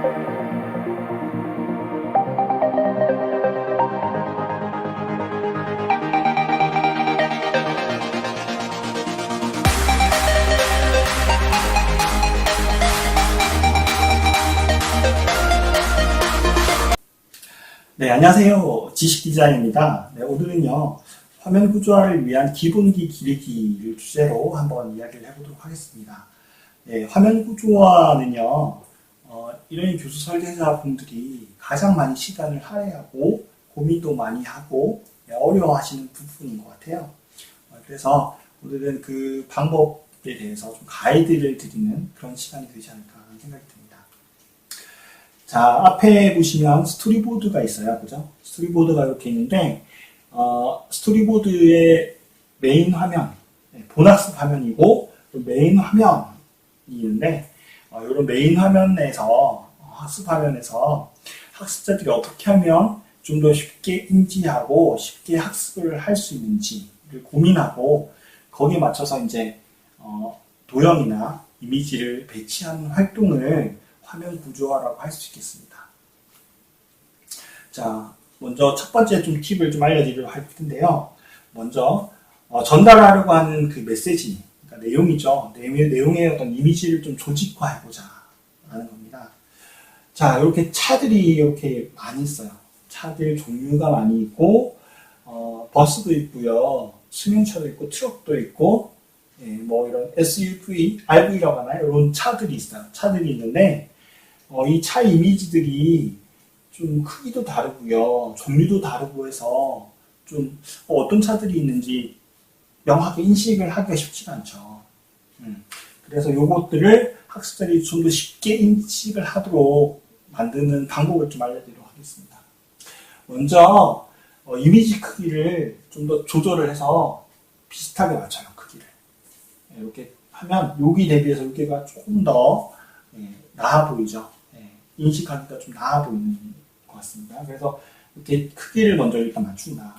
네, 안녕하세요. 지식 디자인입니다. 네, 오늘은요, 화면 구조화를 위한 기본기 기르기를 주제로 한번 이야기를 해보도록 하겠습니다. 네, 화면 구조화는요, 어, 이런 교수 설계자분들이 가장 많이 시간을 할애하고 고민도 많이 하고 네, 어려워하시는 부분인 것 같아요. 어, 그래서 오늘은 그 방법에 대해서 좀 가이드를 드리는 그런 시간이 되지 않을까 하는 생각이 듭니다. 자, 앞에 보시면 스토리보드가 있어요. 그죠? 스토리보드가 이렇게 있는데, 어, 스토리보드의 메인 화면, 네, 본학습 화면이고, 또 메인 화면이 있는데, 어, 이런 메인 화면에서, 어, 학습 화면에서 학습자들이 어떻게 하면 좀 더 쉽게 인지하고 쉽게 학습을 할 수 있는지를 고민하고, 거기에 맞춰서 이제, 어, 도형이나 이미지를 배치하는 활동을 화면 구조화라고 할 수 있겠습니다. 자, 먼저 첫 번째 좀 팁을 좀 알려드리려고 할 텐데요. 먼저 어, 전달하려고 하는 그 메시지, 내용이죠. 내용, 내용의 어떤 이미지를 좀 조직화해보자 라는 겁니다. 자, 이렇게 차들이 이렇게 많이 있어요. 차들 종류가 많이 있고 어, 버스도 있고요. 승용차도 있고 트럭도 있고 예, 뭐 이런 SUV, RV라고 하나요? 이런 차들이 있어요. 차들이 있는데 어, 이 차 이미지들이 좀 크기도 다르고요. 종류도 다르고 해서 좀 어, 떤 차들이 있는지 명확하게 인식을 하기가 쉽지가 않죠. 음, 그래서 요것들을 학습자들이 좀 더 쉽게 인식을 하도록 만드는 방법을 좀 알려드리도록 하겠습니다. 먼저 어, 이미지 크기를 좀 더 조절을 해서 비슷하게 맞춰요. 크기를. 예, 이렇게 하면 여기 대비해서 여기가 조금 더 예, 나아 보이죠. 예, 인식하기가 좀 나아 보이는 것 같습니다. 그래서 이렇게 크기를 먼저 일단 맞춘다.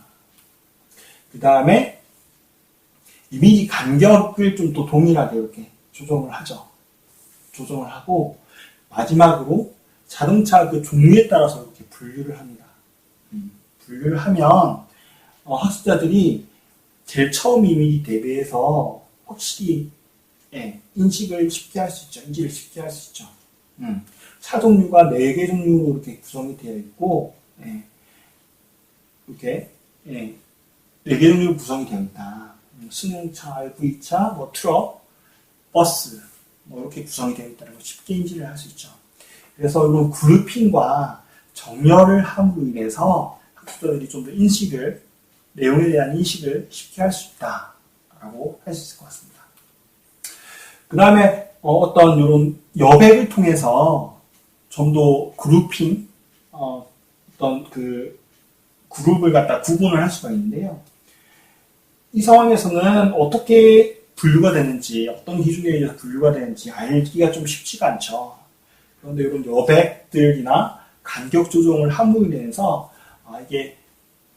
그 다음에 이 미지 간격을 좀 또 동일하게 이렇게 조정을 하죠. 조정을 하고 마지막으로 자동차 그 종류에 따라서 이렇게 분류를 합니다. 음, 분류를 하면 어, 학습자들이 제일 처음 이미지 대비해서 확실히 예, 인식을 쉽게 할 수 있죠. 인지를 쉽게 할 수 있죠. 음, 차 종류가 4개 종류로 이렇게 구성이 되어 있고, 예, 이렇게, 예, 4개 종류로 구성이 되어 있다. 음, 승용차, RV차, 뭐 트럭, 버스, 뭐 이렇게 구성이 되어 있다는 걸 쉽게 인지를 할 수 있죠. 그래서 이런 그룹핑과 정렬을 함으로 인해서 학습자들이 좀 더 인식을, 내용에 대한 인식을 쉽게 할 수 있다라고 할 수 있을 것 같습니다. 그 다음에 어, 떤 이런 여백을 통해서 좀 더 그룹핑, 어, 떤그 그룹을 갖다 구분을 할 수가 있는데요. 이 상황에서는 어떻게 분류가 되는지, 어떤 기준에 의해서 분류가 되는지 알기가 좀 쉽지가 않죠. 그런데 이런 여백들이나 간격 조정을 함으로 인해서 아, 이게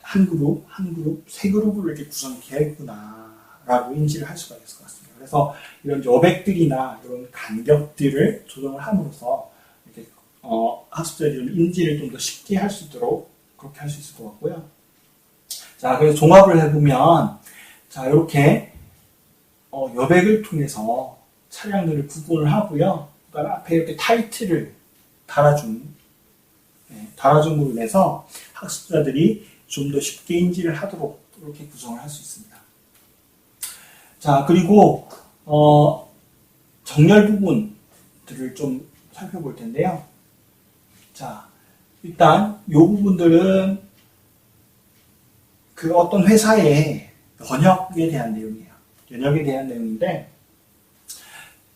한 그룹, 한 그룹, 세 그룹으로 이렇게 있구나라고 인지를 할 수가 있을 것 같습니다. 그래서 이런 여백들이나 이런 간격들을 조정을 함으로써 이렇게 어, 학습자들이 좀 인지를 좀 더 쉽게 할 수 있도록 그렇게 할 수 있을 것 같고요. 자, 그래서 종합을 해보면 자 이렇게 어, 여백을 통해서 차량들을 구분을 하고요. 그다음 앞에 이렇게 타이틀을 달아준 네, 달아줌으로 인해서 학습자들이 좀 더 쉽게 인지를 하도록 이렇게 구성을 할 수 있습니다. 자, 그리고, 어, 정렬 부분들을 좀 살펴볼 텐데요. 자, 일단, 이 부분들은 그 어떤 회사의 번역에 대한 내용이에요. 연역에 대한 내용인데,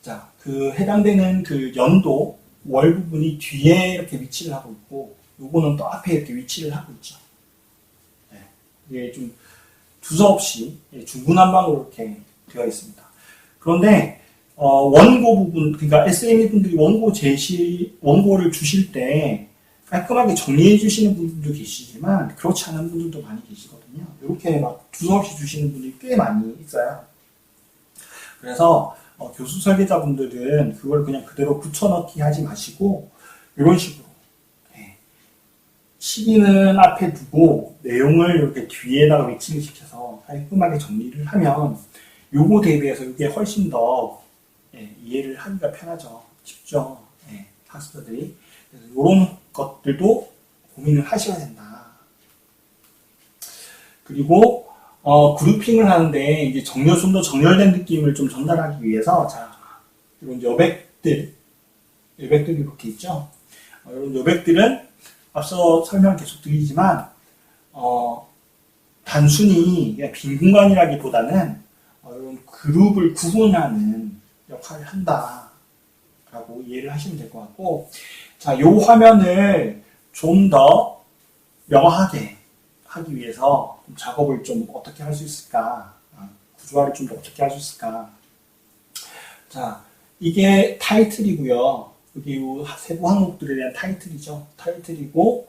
자, 그 해당되는 그 연도, 월 부분이 뒤에 이렇게 위치를 하고 있고, 요거는 또 앞에 이렇게 위치를 하고 있죠. 네, 이게 좀 두서없이 중구난방으로 이렇게 되어 있습니다. 그런데 어, 원고 부분, 그러니까 SME 분들이 원고 제시, 원고를 주실 때 깔끔하게 정리해 주시는 분들도 계시지만 그렇지 않은 분들도 많이 계시거든요. 이렇게 막 두서없이 주시는 분들이 꽤 많이 있어요. 그래서 어, 교수 설계자분들은 그걸 그냥 그대로 붙여넣기 하지 마시고 이런 식으로 예. 시기는 앞에 두고 내용을 이렇게 뒤에다가 위치를 시켜서 깔끔하게 정리를 하면 요거 대비해서 이게 훨씬 더 예, 이해를 하기가 편하죠. 쉽죠. 예, 학습자들이. 그래서 이런 것들도 고민을 하셔야 된다. 그리고 어, 그룹핑을 하는데 이제 정렬 좀 더 정렬된 느낌을 좀 전달하기 위해서 자 이런 여백들 여백들이 이렇게 있죠. 어, 이런 여백들은 앞서 설명 계속 드리지만 어, 단순히 빈 공간이라기보다는 어, 이런 그룹을 구분하는 역할을 한다 라고 이해를 하시면 될 것 같고 자, 요 화면을 좀 더 명확하게 하기 위해서 좀 작업을 좀 어떻게 할 수 있을까? 아, 구조화를 좀 더 어떻게 할 수 있을까? 자, 이게 타이틀이고요. 여기 요 세부 항목들에 대한 타이틀이죠. 타이틀이고,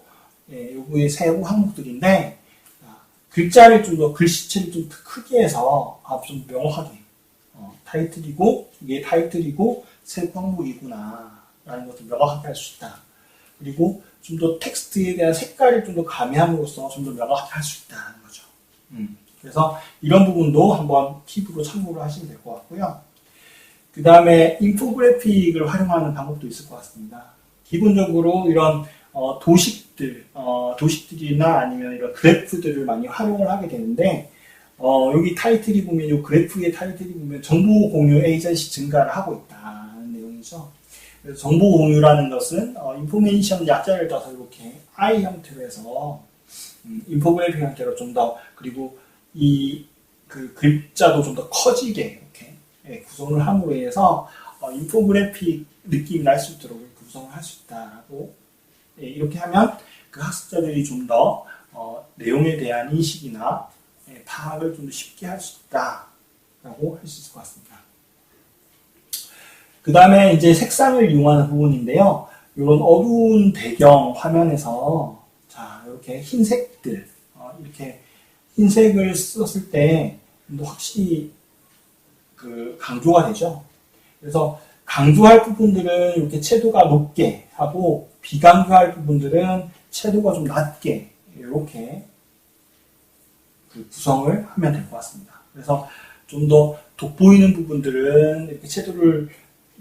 예, 요거의 세부 항목들인데, 자, 글자를 좀 더, 글씨체를 좀더 크게 해서, 아, 좀 명확하게, 어, 타이틀이고, 이게 타이틀이고, 세부 항목이구나, 라는 것을 명확하게 할 수 있다. 그리고 좀 더 텍스트에 대한 색깔을 좀 더 가미함으로써 좀 더 명확하게 할 수 있다는 거죠. 음, 그래서 이런 부분도 한번 팁으로 참고를 하시면 될 것 같고요. 그 다음에 인포그래픽을 활용하는 방법도 있을 것 같습니다. 기본적으로 이런 어, 도식들, 어, 도식들이나 아니면 이런 그래프들을 많이 활용을 하게 되는데, 어, 여기 타이틀이 보면, 이 그래프의 타이틀이 보면 정보 공유 에이전시 증가를 하고 있다 그래서 정보 공유라는 것은 어, 인포메이션 약자를 따서 이렇게 I 형태로 해서 음, 인포그래픽 형태로 좀 더 그리고 이 그 글자도 좀 더 커지게 이렇게 예, 구성을 함으로 해서 어, 인포그래픽 느낌이 날 수 있도록 구성을 할 수 있다라고 예, 이렇게 하면 그 학습자들이 좀더 어, 내용에 대한 인식이나 예, 파악을 좀 더 쉽게 할 수 있다라고 할 수 있을 것 같습니다. 그 다음에 이제 색상을 이용하는 부분인데요. 이런 어두운 배경 화면에서 자 이렇게 흰색들 어, 이렇게 흰색을 썼을 때 확실히 그 강조가 되죠. 그래서 강조할 부분들은 이렇게 채도가 높게 하고 비강조할 부분들은 채도가 좀 낮게 이렇게 그 구성을 하면 될 것 같습니다. 그래서 좀 더 돋보이는 부분들은 이렇게 채도를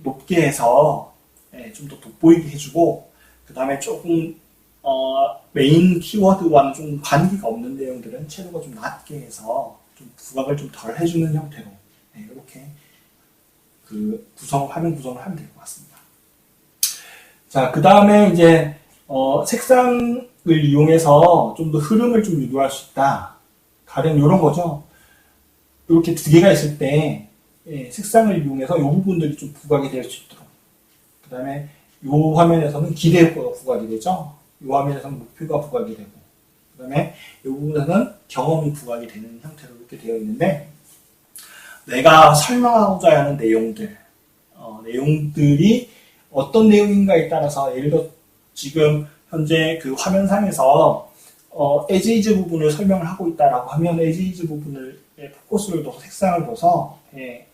높게 해서 예, 좀 더 돋보이게 해주고 그 다음에 조금 어, 메인 키워드와는 좀 관계가 없는 내용들은 채도가 좀 낮게 해서 좀 부각을 좀 덜 해주는 형태로 예, 이렇게 그 구성 화면 구성을 하면 될 것 같습니다. 자, 그 다음에 이제 어, 색상을 이용해서 좀 더 흐름을 좀 유도할 수 있다. 가령 이런 거죠. 이렇게 두 개가 있을 때 예, 색상을 이용해서 이 부분들이 좀 부각이 될 수 있도록. 그 다음에 이 화면에서는 기대 효과가 부각이 되죠. 이 화면에서는 목표가 부각이 되고. 그 다음에 이 부분에서는 경험이 부각이 되는 형태로 이렇게 되어 있는데, 내가 설명하고자 하는 내용들, 어, 내용들이 어떤 내용인가에 따라서 예를 들어 지금 현재 그 화면상에서 어, 에지이즈 부분을 설명을 하고 있다라고 하면 에지이즈 부분을 예, 포커스를 둬서 색상을 둬서 예,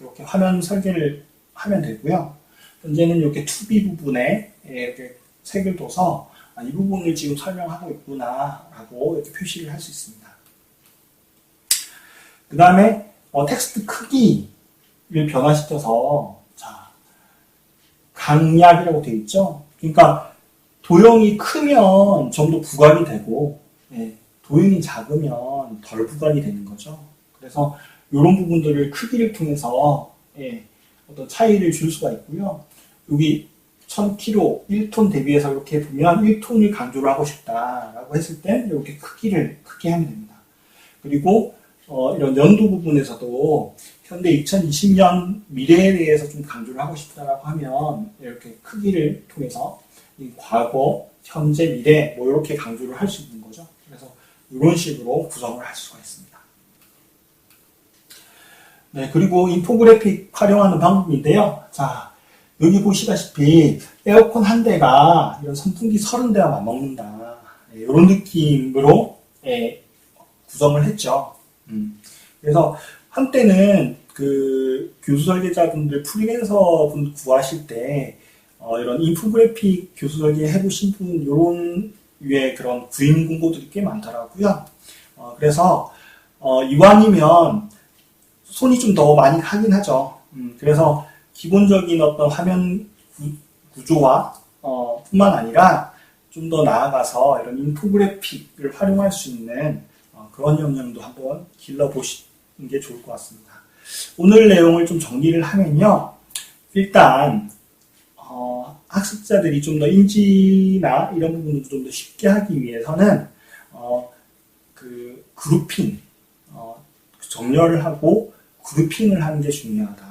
이렇게 화면 설계를 하면 되고요. 현재는 이렇게 투비 부분에 예, 이렇게 색을 둬서 아, 이 부분을 지금 설명하고 있구나라고 이렇게 표시를 할 수 있습니다. 그 다음에 어, 텍스트 크기를 변화시켜서 자 강약이라고 되어 있죠. 그러니까 도형이 크면 좀 더 부각이 되고 예, 도형이 작으면 덜 부각이 되는 거죠. 그래서 이런 부분들을 크기를 통해서 예, 어떤 차이를 줄 수가 있고요. 여기 1000kg 1톤 대비해서 이렇게 보면 1톤을 강조를 하고 싶다라고 했을 때 이렇게 크기를 크게 하면 됩니다. 그리고 어, 이런 연도 부분에서도 현대 2020년 미래에 대해서 좀 강조를 하고 싶다라고 하면 이렇게 크기를 통해서 이 과거, 현재, 미래 뭐 이렇게 강조를 할 수 있는 거죠. 그래서 이런 식으로 구성을 할 수가 있습니다. 네, 그리고 인포그래픽 활용하는 방법인데요. 자, 여기 보시다시피 에어컨 한 대가 이런 선풍기 서른 대와 맞먹는다. 네, 이런 느낌으로 예, 구성을 했죠. 음. 그래서 한때는 그 교수 설계자분들 프리랜서 분 구하실 때 어, 이런 인포그래픽 교수 설계 해보신 분, 이런 류의 그런 구인 공고들이 꽤 많더라고요. 어, 그래서, 어, 이왕이면 손이 좀 더 많이 하긴 하죠. 음, 그래서 기본적인 어떤 화면 구, 조와 어, 뿐만 아니라 좀 더 나아가서 이런 인포그래픽을 활용할 수 있는 어, 그런 역량도 한번 길러보시는 게 좋을 것 같습니다. 오늘 내용을 좀 정리를 하면요. 일단 어, 학습자들이 좀 더 인지나 이런 부분도 좀 더 쉽게 하기 위해서는 어, 그 그룹핑 어, 정렬을 하고 그룹핑을 하는 게 중요하다.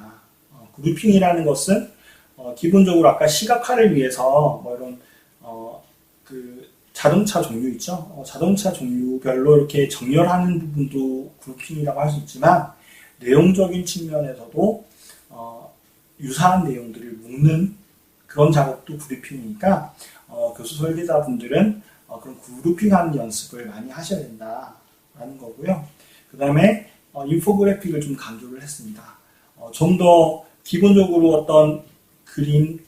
어, 그룹핑이라는 것은 어, 기본적으로 아까 시각화를 위해서 뭐 이런 어, 그 자동차 종류 있죠. 어, 자동차 종류별로 이렇게 정렬하는 부분도 그룹핑이라고 할 수 있지만 내용적인 측면에서도 어, 유사한 내용들을 묶는 그런 작업도 그룹핑이니까 어, 교수 설계자분들은 어, 그런 그룹핑하는 연습을 많이 하셔야 된다라는 거고요. 그 다음에 어, 인포그래픽을 좀 강조를 했습니다. 어, 좀 더 기본적으로 어떤 그림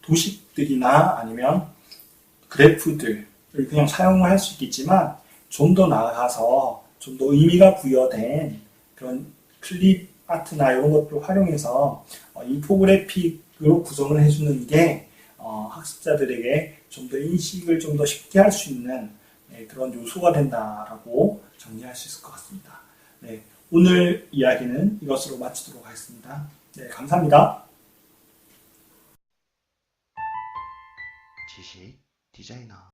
도식들이나 아니면 그래프들을 그냥 사용을 할 수 있겠지만 좀 더 나아가서 좀 더 의미가 부여된 그런 클립 아트나 이런 것들을 활용해서 어, 인포그래픽으로 구성을 해주는 게 어, 학습자들에게 좀 더 인식을 좀 더 쉽게 할 수 있는 네, 그런 요소가 된다라고 정리할 수 있을 것 같습니다. 네, 오늘 이야기는 이것으로 마치도록 하겠습니다. 네, 감사합니다. 지식 디자이너